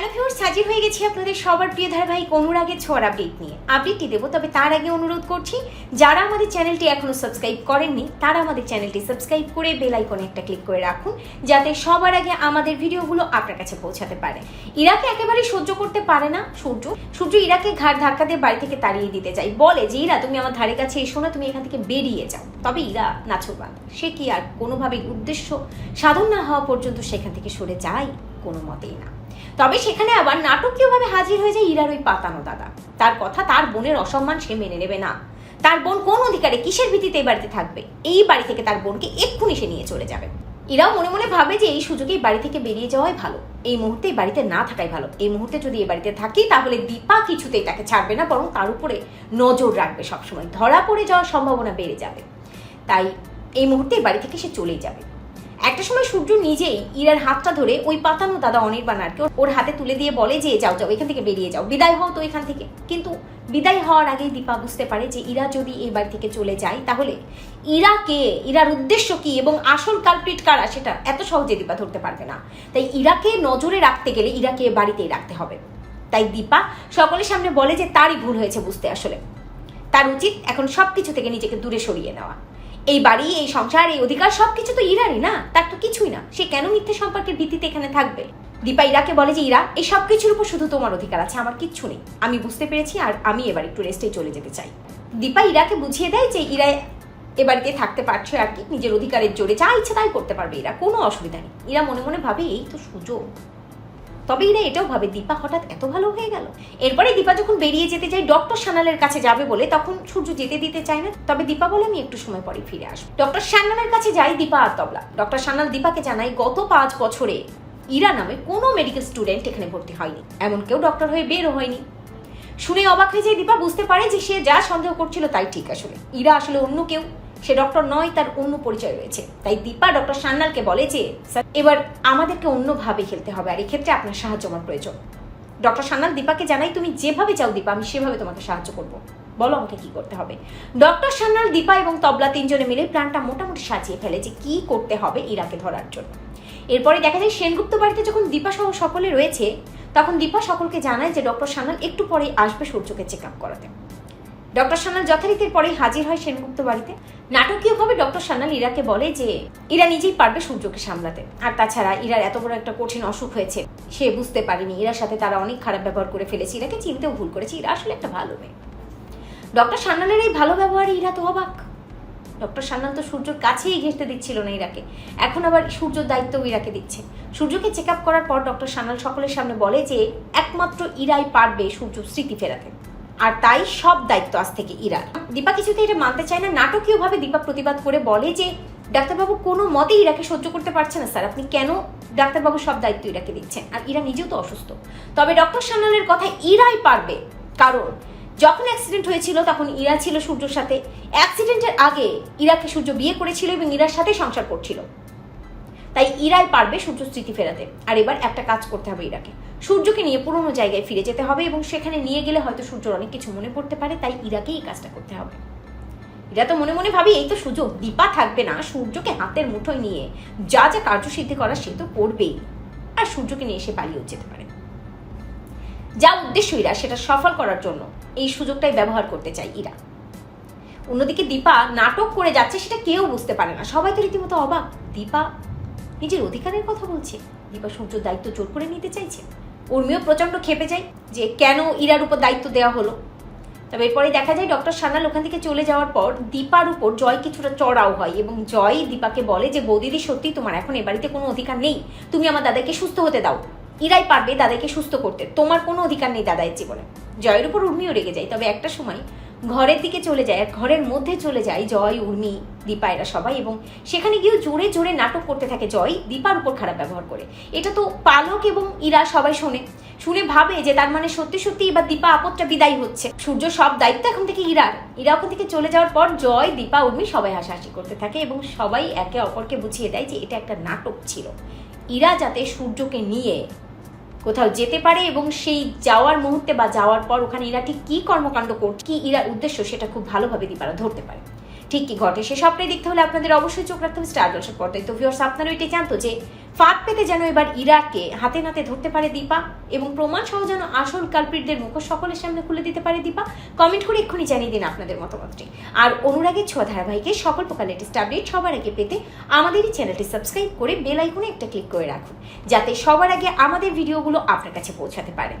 Hello viewers হাজির হয়ে গেছি আপনাদের সবার প্রিয় ধারাবাহিক অনুরাগের ছোঁয়ার আপডেট নিয়ে। আপডেটটি দেবো, তবে তার আগে অনুরোধ করছি, যারা আমাদের চ্যানেলটি এখনও সাবস্ক্রাইব করেননি, তারা আমাদের চ্যানেলটি সাবস্ক্রাইব করে বেল আইকনে একটা ক্লিক করে রাখুন, যাতে সবার আগে আমাদের ভিডিওগুলো আপনার কাছে পৌঁছাতে পারে। ইরাকে একেবারে সহ্য করতে পারে না, সূর্য। সূর্য ইরাকে ঘাট ধাক্কা দিয়ে বাড়ি থেকে তাড়িয়ে দিতে চাই বলে যে, ইরা, তুমি আমার ধারে কাছে এসো না, তুমি এখান থেকে বেরিয়ে যাও। তবে ইরা নাছরবান সে কি আর কোনোভাবেই উদ্দেশ্য সাধন না হওয়া পর্যন্ত সেখান থেকে সরে যায় কোনো মতেই না। তবে সেখানে আবার নাটকীয়ভাবে হাজির হয়ে যায় ইরার ওই পাতানো দাদা। তার কথা তার বোনের অসম্মান সে মেনে নেবে না। তার বোন কোন অধিকারে, কিসের ভিত্তিতে এই বাড়িতে থাকবে? এই বাড়ি থেকে তার বোনকে এক্ষুনি সে নিয়ে চলে যাবে। ইরাও মনে মনে ভাবে যে এই সুযোগে বাড়ি থেকে বেরিয়ে যাওয়াই ভালো। এই মুহূর্তে এই বাড়িতে না থাকাই ভালো। এই মুহূর্তে যদি এই বাড়িতে থাকি, তাহলে দীপা কিছুতেই তাকে ছাড়বে না, বরং তার উপরে নজর রাখবে সবসময়। ধরা পড়ে যাওয়ার সম্ভাবনা বেড়ে যাবে। তাই এই মুহূর্তে এই বাড়ি থেকে সে চলেই যাবে। একটা সময় সূর্য নিজেই ইরার হাতটা ধরে ওই পাতানো দাদা অনির্বাণ আরকে ওর হাতে তুলে দিয়ে বলে যে, যাও যাও, এখান থেকে বেরিয়ে যাও। বিদায় হও তো এখান থেকে। কিন্তু বিদায় হওয়ার আগেই দীপা বুঝতে পারে যে, ইরা যদি এই বাড়ি থেকে চলে যায়, তাহলে ইরা কে, ইরার উদ্দেশ্য কি এবং আসল কালপ্রিট কারা সেটা এত সহজে দীপা ধরতে পারবে না। তাই ইরাকে নজরে রাখতে গেলে ইরাকে বাড়িতেই রাখতে হবে। তাই দীপা সকলের সামনে বলে যে, তারই ভুল হয়েছে বুঝতে আসলে। তার উচিত এখন সবকিছু থেকে নিজেকে দূরে সরিয়ে নেওয়া। এই বাড়ি, এই সংসার, এই অধিকার, সবকিছু তো ইরারই না? তার তো কিছুই না। সে কেন মিথ্যে সম্পর্কের ভিত্তিতে এখানে থাকবে? দীপা ইরাকে বলে যে, ইরা, এই সব কিছুর উপর শুধু তোমার অধিকার আছে, আমার কিচ্ছু নেই। আমি বুঝতে পেরেছি আর আমি এবার একটু রেস্টে চলে যেতে চাই। দীপা ইরাকে বুঝিয়ে দেয় যে, ইরা এ বাড়িতে থাকতে পারছে আর কি। নিজের অধিকারের জোরে যা ইচ্ছে তাই করতে পারবে এরা কোনো অসুবিধা নেই। ইরা মনে মনে ভাবে, এই তো সুযোগ। তবে এরা এটাও ভাবে। দীপা হঠাৎ এত ভালো হয়ে গেল। এরপরে দীপা যখন বেরিয়ে যেতে যায় ডক্টর সানালের কাছে যাবে বলে, তখন সূর্য যেতে দিতে চায় না। তবে দীপা বলে, আমি একটু সময় পরে ফিরে আসব। ডক্টর সান্যালের কাছে যাই দীপা আর তবলা। ডক্টর সান্যাল দীপাকে জানাই গত পাঁচ বছরে ইরা নামে কোনো মেডিকেল স্টুডেন্ট এখানে ভর্তি হয়নি। এমন কেউ ডক্টর হয়ে বেরও হয়নি। শুনে অবাক হয়ে যায় দীপা। বুঝতে পারে যে সে যা সন্দেহ করছিল তাই ঠিক আসলে। ইরা আসলে অন্য কেউ। সে ডক্টর নয়, তার অন্য পরিচয় রয়েছে। তাই দীপা ডক্টর সান্যালকে বলে যে, স্যার, এবার আমাদেরকে অন্যভাবে খেলতে হবে, আর এক্ষেত্রে আপনার সাহায্য আমার প্রয়োজন। ডক্টর সান্যাল দীপাকে জানাই, তুমি যেভাবে চাও দীপা, আমি সেভাবে তোমাকে সাহায্য করব। বলো আমাকে কি করতে হবে। ডক্টর সান্যাল, দীপা এবং তবলা তিনজনে মিলে প্ল্যানটা মোটামুটি সাজিয়ে ফেলে যে, কি করতে হবে ইরাকে ধরার জন্য? এরপরে দেখা যায়, সেনগুপ্ত বাড়িতে যখন দীপা সহ সকলে রয়েছে, তখন দীপা সকলকে জানায় যে, ডক্টর সান্যাল একটু পরে আসবে সূর্যকে চেক আপ করাতে। ডক্টর সান্যাল যথারীতির পরেই হাজির হয় সেনগুপ্ত বাড়িতে। নাটকীয়ভাবে ডক্টর সান্যাল ইরাকে বলে যে, ইরা নিজেই পারবে সূর্যকে সামলাতে। আর তাছাড়া ইরার এত বড় একটা কঠিন অসুখ হয়েছে, সে বুঝতে পারেনি। ইরার সাথে তারা অনেক খারাপ ব্যবহার করে ফেলেছে। ইরাকে চিনতেও ভুল করেছে। ইরা আসলে একটা ভালো মেয়ে। ডক্টর সান্যালের এই ভালো ব্যবহারে ইরা তো অবাক। ডক্টর সান্যাল তো সূর্যর কাছেই ঘেঁষতে দিচ্ছিল না ইরাকে। এখন আবার সূর্যর দায়িত্ব ইরাকে দিচ্ছে। সূর্যকে চেক আপ করার পর ডক্টর সান্যাল সকলের সামনে বলে যে, একমাত্র ইরাই পারবে সূর্য স্মৃতি ফেরাতে। আর তাই সব দায়িত্ব আজ থেকে ইরার। দীপা কিছুতে এটা মানতে চায় না, নাটকীয়ভাবে দীপা প্রতিবাদ করে বলে যে, ডাক্তারবাবু কোনো মতে ইরাকে সহ্য করতে পারছে না স্যার। আপনি কেন ডাক্তারবাবু সব দায়িত্ব ইরাকে দিচ্ছেন? আর ইরা নিজেও তো অসুস্থ। তবে ডক্টর সান্যালের কথা ইরাই পারবে। কারণ, যখন অ্যাক্সিডেন্ট হয়েছিল, তখন ইরা ছিল সূর্যর সাথে। অ্যাক্সিডেন্টের আগে ইরাকে সূর্য বিয়ে করেছিল এবং ইরার সাথে সংসার করছিল। তাই ইরাই পারবে সূর্য স্মৃতি ফেরাতে। আর এবার একটা কাজ করতে হবে ইরাকে। সূর্যকে নিয়ে পুরোনো জায়গায় ফিরে যেতে হবে এবং সেখানে নিয়ে গেলে হয়তো সূর্যর অনেক কিছু মনে পড়তে পারে, তাই ইরাকেই এই কাজটা করতে হবে। এরা তো মনে মনে ভাবি, এই তো সুযোগ, দীপা থাকবে না, সূর্যকে হাতের মুঠোয় নিয়ে যা যা কার্যসিদ্ধি করা সে তো করবেই। আর সূর্যকে নিয়ে এসে পালিয়েও যেতে পারে। যা উদ্দেশ্য ইরা, সেটা সফল করার জন্য এই সুযোগটাই ব্যবহার করতে চাই ইরা। অন্যদিকে দীপা নাটক করে যাচ্ছে, সেটা কেউ বুঝতে পারে না। সবাই তো রীতিমতো অবাক। দীপা নিজের অধিকারের কথা বলছে। দীপা সূর্যর দায়িত্ব জোর করে নিতে চাইছে। উর্মিও প্রচণ্ড খেপে যায় যে কেন ইরার উপর দায়িত্ব দেওয়া হলো। তবে এরপরে দেখা যায় ডক্টর সান্যাল ওখান থেকে চলে যাওয়ার পর দীপার উপর জয় কিছুটা চড়াও হয় এবং জয় দীপাকে বলে যে, বৌদিদি, সত্যি তোমার এখন এ বাড়িতে কোনো অধিকার নেই। তুমি আমার দাদাকে সুস্থ হতে দাও। ইরাই পারবে দাদাকে সুস্থ করতে। তোমার কোনো অধিকার নেই দাদাইয়ের জীবনে। জয়ের উপর উর্মিও রেগে যায়। তবে একটা সময় ঘরের দিকে চলে যায় ঘরের মধ্যে চলে যায় জয়, উর্মি, দীপা এরা সবাই এবং সেখানে গিয়েও জোরে জোরে নাটক করতে থাকে জয়, দীপার উপর খারাপ ব্যবহার করে। এটা তো পালক এবং ইরা সবাই শোনে, শুনে ভাবে যে তার মানে সত্যি সত্যি এবার দীপা আপদটা বিদায় হচ্ছে। সূর্য সব দায়িত্ব এখন থেকে ইরার। ইরা ওখান থেকে চলে যাওয়ার পর জয়, দীপা, উর্মি সবাই হাসাহাসি করতে থাকে এবং সবাই একে অপরকে বুঝিয়ে দেয় যে এটা একটা নাটক ছিল। ইরা যাতে সূর্যকে নিয়ে কোথাও যেতে পারে এবং সেই যাওয়ার মুহূর্তে বা যাওয়ার পর ওখানে ইরা ঠিক কী কর্মকাণ্ড করছে কি ইরার উদ্দেশ্য সেটা খুব ভালোভাবে দীপারা ধরতে পারে। ঠিক কি ঘটে সে সবটাই দেখতে হলে আপনাদের অবশ্যই চোখ রাখতে হবে স্টার জলসের পর্দায়। তো ভিওর্স আপনারা এটাই জানতো যে ফাঁদ পেতে যেন এবার ইরাককে হাতে নাতে ধরতে পারে দীপা এবং প্রমাণ সহ যেন আসল কালপ্রিটদের মুখ সকলের সামনে খুলে দিতে পারে দীপা। কমেন্ট করে এক্ষুনি জানিয়ে দিন আপনাদের মতামতটি। আর অনুরাগের ছোঁয়া ধারাবাহিকের সকল প্রকার লেটেস্ট আপডেট সবার আগে পেতে আমাদের এই চ্যানেলটি সাবস্ক্রাইব করে বেল আইকনে একটা ক্লিক করে রাখুন, যাতে সবার আগে আমাদের ভিডিওগুলো আপনার কাছে পৌঁছাতে পারে।